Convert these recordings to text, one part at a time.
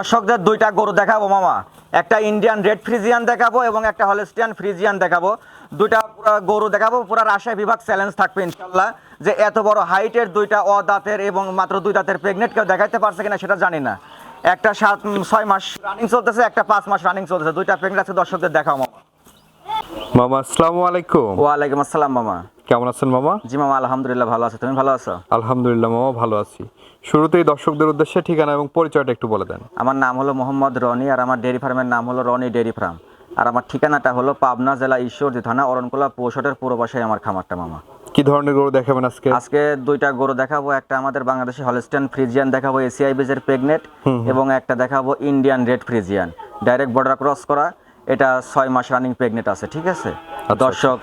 দর্শকদের দুইটা গরু দেখাবো, মামা। একটা ইন্ডিয়ান রেড ফ্রিজিয়ান দেখাবো এবং একটা হলেস্টিয়ান ফ্রিজিয়ান দেখাবো। দুইটা গরু দেখাবো, পুরো রাজশাহী বিভাগ চ্যালেঞ্জ থাকবে ইনশাল্লাহ। যে এত বড় হাইটের দুইটা অ দাঁতের এবং মাত্র দুই দাঁতের প্রেগনেন্ট কেউ দেখাইতে পারছে কিনা সেটা জানি না। একটা সাত ছয় মাস রানিং চলতেছে, একটা পাঁচ মাস রানিং চলতেছে। দুইটা প্রেগনেন্ট আছে, দর্শকদের দেখাও, মামা। মামা আসসালামু আলাইকুম। ওয়ালাইকুম আসসালাম মামা। কেমন আছেন মামা? জি মামা আলহামদুলিল্লাহ ভালো আছে। তুমি ভালো আছো? আলহামদুলিল্লাহ মামা ভালো আছি। শুরুতেই দর্শকদের উদ্দেশ্যে ঠিকানা এবং পরিচয়টা একটু বলে দেন। আমার নাম হলো মোহাম্মদ রনি আর আমার ডেয়ারি ফার্মের নাম হলো রনি ডেয়ারি ফার্ম। আর আমার ঠিকানাটা হলো পাবনা জেলা ঈশ্বরদী থানা অরণকুলা পৌষটের পূর্ব পাশে আমার খামারটা মামা। কি ধরনের গরু দেখাবেন আজকে? আজকে দুইটা গরু দেখাবো একটা আমাদের বাংলাদেশি হলস্টেন ফ্রিজিয়ান দেখাবো এসিআই বেজের প্রেগনেট এবং একটা দেখাবো Indian red Friesian. Direct border cross করা। এটা ছয় মাস রানিং প্রেগনেন্ট আছে ঠিক আছে? দর্শক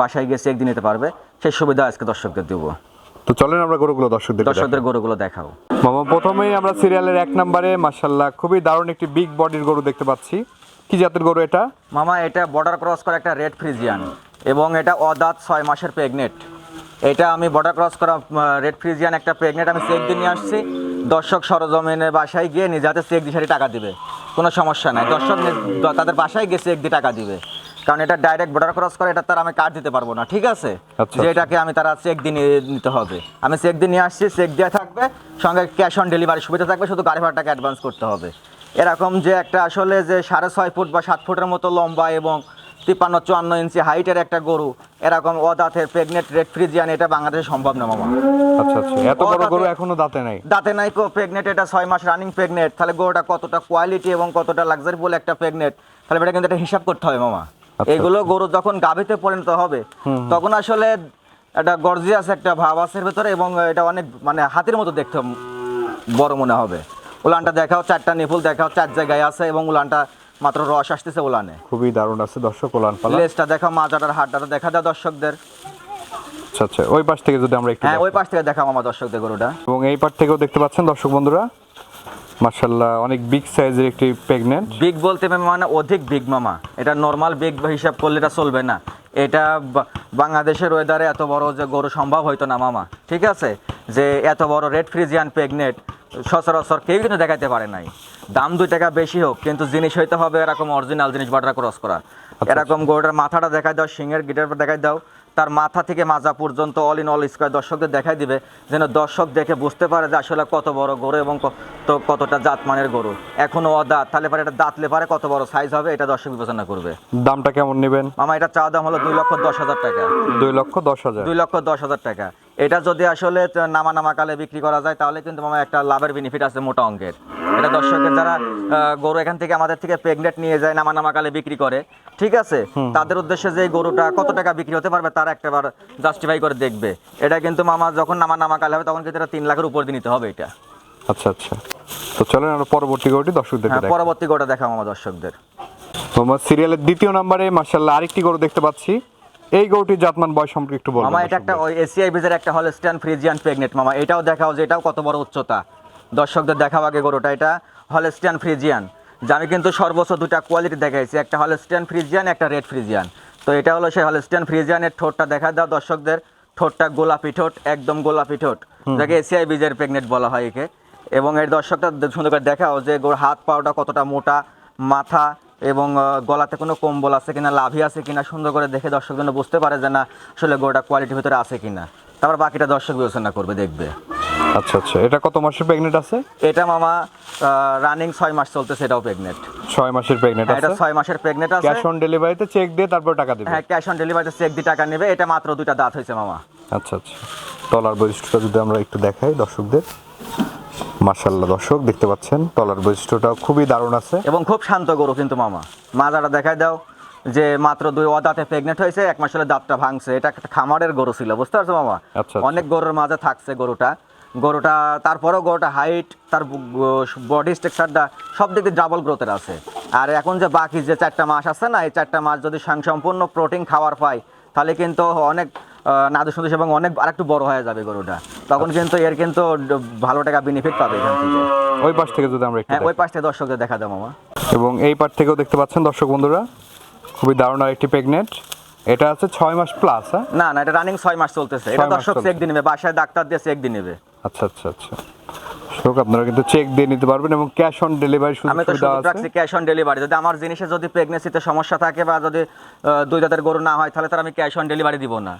বাসায় গিয়ে চেক দিয়ে নিতে পারবে। সেই সুবিধা আজকে দর্শকদের দেবো। তো চলেন আমরা গরুগুলো দর্শকদের দর্শকদের গরুগুলো দেখাও। মামা প্রথমেই আমরা সিরিয়ালের এক নম্বরে মাশাল্লাহ খুবই দারুণ একটি বিগ বডির গরু দেখতে পাচ্ছি। কি জাতের গরু এটা? মামা এটা বর্ডার ক্রস করা একটা রেড ফ্রিজিয়ান এবং এটা অদাঁত ছয় মাসের প্রেগনেট এটা আমি বর্ডার ক্রস করা রেড ফ্রিজিয়ান একটা প্রেগনেট আমি চেক দিয়ে নিয়ে আসছি। দর্শক সরজমিনের বাসায় গিয়ে নিজে হাতে চেক দিয়ে টাকা দিবে। কোনো সমস্যা নাই। দর্শক তাদের বাসায় গিয়ে চেক দিয়ে টাকা দিবে। কারণ এটা ডাইরেক্ট বর্ডার ক্রস করে এটা তার আমি কার্ড দিতে পারব না ঠিক আছে? আচ্ছা, যে এটাকে আমি তারা চেক দিয়ে নিতে হবে। আমি চেক দিয়ে নিয়ে আসছি চেক দেওয়া থাকবে সঙ্গে ক্যাশ অন ডেলিভারি সুবিধা থাকবে শুধু গাড়ি ভাড়াটাকে অ্যাডভান্স করতে হবে। এরকম যে একটা আসলে যে সাড়ে ছয় ফুট বা সাত ফুটের মতো লম্বা এবং তিপ্পান্ন চুয়ান্ন ইঞ্চি হাইটের একটা গরু এরকম অদাঁতের প্রেগনেন্ট রেড ফ্রিজিয়ান এটা বাংলাদেশে সম্ভব না মামা। আচ্ছা আচ্ছা। এত বড় গরু এখনও দাঁতে নাই? দাঁতে নাই কো প্রেগনেন্ট এটা মাস রানিং প্রেগনেন্ট তাহলে গরুটা কতটা কোয়ালিটি এবং কতটা লাক্সারি বলে একটা প্রেগনেন্ট তাহলে এটা কিন্তু একটা হিসাব করতে হবে মামা। আচ্ছা, এগুলো গরু যখন গাভিতে পরিণত হবে তখন আসলে একটা গর্জিয়াস একটা ভাব আছে ভেতরে এবং এটা অনেক মানে হাতির মতো দেখতে বড় মনে হবে। উলানটা দেখাও চারটা নিফুল দেখাও চার জায়গায় আছে এবং উলানটা মাত্র রস আসতেছে উলানে। খুবই দারুণ আছে দর্শক উলান লেজটা দেখাও মাজাটার হাটটা দেখা দাও দর্শকদের। আচ্ছা আচ্ছা। ওই পাশ থেকে যদি আমরা একটু হ্যাঁ ওই পাশ থেকে দেখাও আমার দর্শকদের গরুটা। এবং এই পাশ থেকেও দেখতে পাচ্ছেন দর্শক বন্ধুরা মাশাল্লাহ অনেক বিগ সাইজের একটি প্রেগনেন্ট বিগ বলতে মানে অধিক বিগ মামা। এটা নর্মাল বিগ হিসাব করলে এটা চলবে না। এটা বাংলাদেশের ওয়েদারে এত বড় যে গরু সম্ভব হইতো না মামা। ঠিক আছে? যে এত বড় রেড ফ্রিজিয়ান প্রেগনেট সচরাচর কেউ কিন্তু দেখাইতে পারে নাই। দাম দুই টাকা বেশি হোক কিন্তু জিনিস হইতে হবে এরকম অরিজিনাল জিনিস বাটার ক্রস করা। এরকম গরুটার মাথাটা দেখাই দাও সিংহের গিটার দেখাই দাও। তার মাথা থেকে মাজা পর্যন্ত অল ইন অল স্কোয়ার দর্শকদের দেখাই দিবে যেন দর্শক দেখে বুঝতে পারে যে আসলে কত বড় গরু এবং কত কতটা জাতমানের গরু। এখনও অদাঁত তাহলে পরে এটা দাঁতলে পারে কত বড় সাইজ হবে এটা দর্শক বিবেচনা করবে। দামটা কেমন নেবেন? মামা এটা চাওয়া দাম হলো দুই লক্ষ দশ হাজার টাকা। দুই লক্ষ দশ হাজার। দুই লক্ষ দশ হাজার টাকা। এটা যদি আসলে নামা নামা কালে বিক্রি করা যায় তাহলে কিন্তু মামা একটা লাভের বেনিফিট আছে মোটা অঙ্কের। এটা দর্শকের যারা গরু এখান থেকে আমাদের থেকে প্রেগনেন্ট নিয়ে যায় নামা নামা কালে বিক্রি করে ঠিক আছে? তাদের উদ্দেশ্যে যে গরুটা কত টাকা বিক্রি হতে পারবে তারা একটাবার জাস্টিফাই করে দেখবে। এটা কিন্তু মামা যখন নামা নামা কালে হবে তখন কিন্তু এটা তিন লাখের উপর দিয়ে নিতে হবে এটা। আচ্ছা আচ্ছা। তো চলেন আমরা পরবর্তী গরুটি দর্শকদের হ্যাঁ পরবর্তী গরুটা দেখাও মামা দর্শকদের। তোমার সিরিয়ালের দ্বিতীয় নম্বরে মার্শাল্লাহ আরেকটি গরু দেখতে পাচ্ছি। এই গরুটির জাতমান বয়স সম্পর্কে একটু বলবেন মামা এটা একটা ওই এসিআই বিজের একটা হলস্টাইন ফ্রিজিয়ান প্রেগনেট মামা এটাও দেখাও যে এটাও কত বড় উচ্চতা। দর্শকদের দেখাও আগে গরুটা এটা হলস্টিয়ান ফ্রিজিয়ান যে আমি কিন্তু সর্বোচ্চ দুটা কোয়ালিটি দেখাইছি একটা হলস্টিয়ান ফ্রিজিয়ান একটা রেড ফ্রিজিয়ান তো এটা হলো সেই হলস্টিয়ান ফ্রিজিয়ানের ঠোঁটটা দেখা দাও দর্শকদের ঠোঁটটা গোলাপি ঠোঁট একদম গোলাপি ঠোঁট। যাকে এসিআই বিজের প্রেগনেট বলা হয় একে। এবং এর দর্শকটা সুন্দর করে দেখাও যে গোর হাত পাওটা কতটা মোটা মাথা এবং গলাতে কোনো কম্বল আছে কিনা লাভি আছে কিনা সুন্দর করে দেখে দর্শক যেন বুঝতে পারে যে না আসলে গোটা কোয়ালিটির ভিতরে আছে কিনা। তারপর বাকিটা দর্শক বিবেচনা করবে দেখবে। আচ্ছা আচ্ছা এটা কত মাসের প্রেগনেন্ট আছে? এটা মামা রানিং ছয় মাস চলতেছে এটাও প্রেগনেন্ট ছয় মাসের প্রেগনেন্ট এটা আছে? ছয় মাসের প্রেগনেন্ট আছে। ক্যাশ অন ডেলিভারিতে চেক দিয়ে তারপর টাকা দিবে। হ্যাঁ ক্যাশ অন ডেলিভারিতে চেক দিয়ে টাকা নেবে এটা মাত্র দুইটা দাঁত হয়েছে মামা। আচ্ছা আচ্ছা। তলার বৈশিষ্ট্যটা যদি আমরা একটু দেখাই দর্শকদের। মার্শাল্লাহ দর্শক দেখতে পাচ্ছেন তলার বৈশিষ্ট্যটা খুবই দারুণ আছে। এবং খুব শান্ত গরু কিন্তু মামা। মাজাটা দেখায় দাও যে মাত্র দুই অদাঁতে প্রেগনেন্ট হয়েছে এক মাস হলে দাঁতটা ভাঙছে। এটা একটা খামারের গরু ছিল বুঝতে পারছ মামা? আচ্ছা, আচ্ছা। অনেক গরুর মাঝে থাকছে গরুটা। গরুটা তারপরেও গরুটা হাইট তার বডি স্ট্রাকচারটা সব দিক দিয়ে ডাবল গ্রোথের আছে। আর এখন যে বাকি যে চারটা মাস আছে না এই চারটা মাস যদি সম্পূর্ণ প্রোটিন খাওয়ার পায় তাহলে কিন্তু অনেক নাদু সদৃশ এবং অনেক আরেকটু বড় হয়ে যাবে গরুটা। তখন কিন্তু এর কিন্তু ভালো টাকা বেনিফিট পাবে এখান থেকে। ওই পাশ থেকে যদি আমরা হ্যাঁ ওই পাশ থেকে দর্শকদের দেখা দাও মামা। এবং এই পাশ থেকেও দেখতে পাচ্ছেন দর্শক বন্ধুরা খুবই দারুণ আর একটি প্রেগনেন্ট এটা আছে ছয় মাস প্লাস হ্যাঁ? না না এটা রানিং ছয় মাস চলতেছে। এটা দর্শক। চেক দিয়ে নেবে বাসায় ডাক্তার দিয়ে চেক দিয়ে নেবে। আচ্ছা আচ্ছা আচ্ছা। দর্শক আপনারা কিন্তু চেক দিয়ে নিতে পারবেন এবং ক্যাশ অন ডেলিভারি সুযোগ আমি তো রাখছি ক্যাশ অন ডেলিভারি যদি আমার জিনিসে যদি প্রেগনেন্সিতে সমস্যা থাকে বা যদি দুই দাঁতের গরু না হয় তাহলে তার আমি ক্যাশ অন ডেলিভারি দিব না।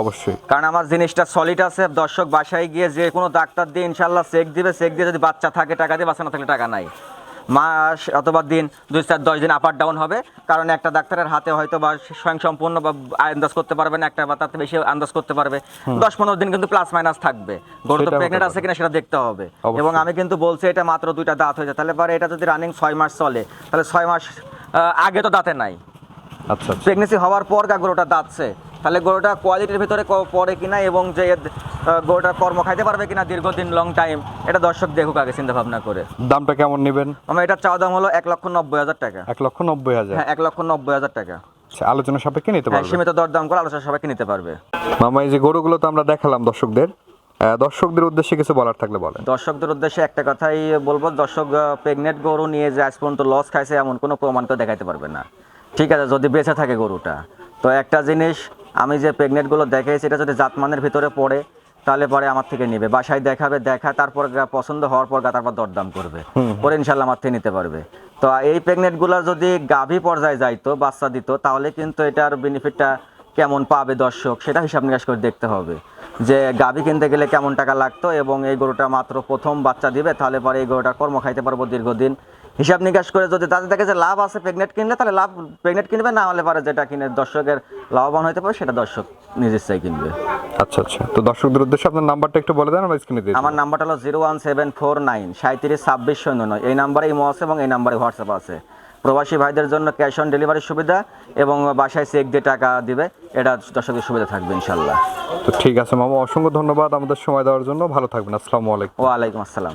অবশ্যই। কারণ আমার জিনিসটা সলিড আছে দর্শক বাসায় গিয়ে যে কোনো ডাক্তার দিয়ে ইনশাল্লাহ চেক দিবে চেক দিয়ে যদি বাচ্চা থাকে টাকা দিয়ে বাচ্চা না থাকলে টাকা নাই। মাস অথবা দিন দুই চার দশ দিন আপ আর ডাউন হবে। কারণ একটা ডাক্তারের হাতে হয়তো বা স্বয়ং সম্পূর্ণ বা আন্দাজ করতে পারবে না একটা বা তার বেশি আন্দাজ করতে পারবে। দশ পনেরো দিন কিন্তু প্লাস মাইনাস থাকবে। গরু তো প্রেগনেন্ট আছে কিনা সেটা দেখতে হবে। এবং আমি কিন্তু বলছি এটা মাত্র দুইটা দাঁত হয়েছে তাহলে পরে এটা যদি রানিং ছয় মাস চলে তাহলে ছয় মাস আগে তো দাঁতে নাই। আচ্ছা আচ্ছা। প্রেগনেন্সি হওয়ার পর গা গরুটা দাঁতছে। তাহলে গরুটা কোয়ালিটির ভিতরে পড়ে কিনা এবং যে এর, আহ, গরুটা কর্ম খাইতে পারবে কিনা দীর্ঘদিন লং টাইম এটা দর্শক দেখুক আগে চিন্তা ভাবনা করে। দামটা কেমন নেবেন? আমার এটা চাওয়া দাম হলো এক লক্ষ নব্বই হাজার টাকা। এক লক্ষ নব্বই হাজার? হ্যাঁ এক লক্ষ নব্বই হাজার টাকা। আচ্ছা আলোচনা সাপেক্ষে নিতে হ্যাঁ পারবেন সীমিত দরদাম করে আলোচনা সবাইকে নিতে পারবে। মামা এই যে গরুগুলো তো আমরা দেখালাম দর্শকদের দর্শকদের উদ্দেশ্যে কিছু বলার থাকলে বলেন। দর্শকদের উদ্দেশ্যে একটা কথাই বলব দর্শক প্রেগনেন্ট গরু নিয়ে যে আজ পর্যন্ত লস খাইছে এমন কোনো প্রমাণ কেউ দেখাইতে পারবে না। ঠিক আছে যদি বেঁচে থাকে গরুটা তো একটা জিনিস আমি যে প্রেগনেন্টগুলো দেখাইছি এটা যদি জাতমানের ভিতরে পড়ে তাহলে পরে আমার থেকে নিবে। বাসায় দেখাবে দেখা তারপর পছন্দ হওয়ার পর তারপর দরদাম করবে। পরে ইনশাল্লাহ আমার থেকে নিতে পারবে। তো এই প্রেগনেন্টগুলো যদি গাভী পর্যায়ে যাইতো বাচ্চা দিত তাহলে কিন্তু এটার বেনিফিটটা কেমন পাবে দর্শক সেটা হিসাব নিকাশ করে দেখতে হবে। যে গাভী কিনতে গেলে কেমন টাকা লাগতো এবং এই গরুটা মাত্র প্রথম বাচ্চা দিবে তাহলে পরে এই গরুটা কর্ম খাইতে পারব দীর্ঘদিন। হিসাব নিকাশ করে যদি তাদের দেখে যে লাভ আছে প্রেগনেন্ট কিনলে তাহলে লাভ প্রেগনেন্ট কিনবে না হলে পারে যেটা কিনে দর্শকের লাভবান হতে পারে সেটা দর্শক নিজের ইচ্ছায় কিনবে। আচ্ছা আচ্ছা। তো দর্শকদের উদ্দেশ্যে আপনার নাম্বারটা একটু বলে দেন আমরা স্ক্রিনে দিয়ে আমার নাম্বারটা হলো zero one seven four nine সাঁত্রিশ ছাব্বিশ শূন্য নয়। এই নাম্বারে ইমো আছে এবং এই নাম্বারে হোয়াটসঅ্যাপ আছে। প্রবাসী ভাইদের জন্য ক্যাশ অন ডেলিভারির সুবিধা এবং বাসায় চেক দিয়ে টাকা দিবে এটা দর্শকের সুবিধা থাকবে ইনশাল্লাহ। তো ঠিক আছে মামা অসংখ্য ধন্যবাদ আমাদের সময় দেওয়ার জন্য। ভালো থাকবেন আসসালামু আলাইকুম। ওয়ালাইকুম আসসালাম।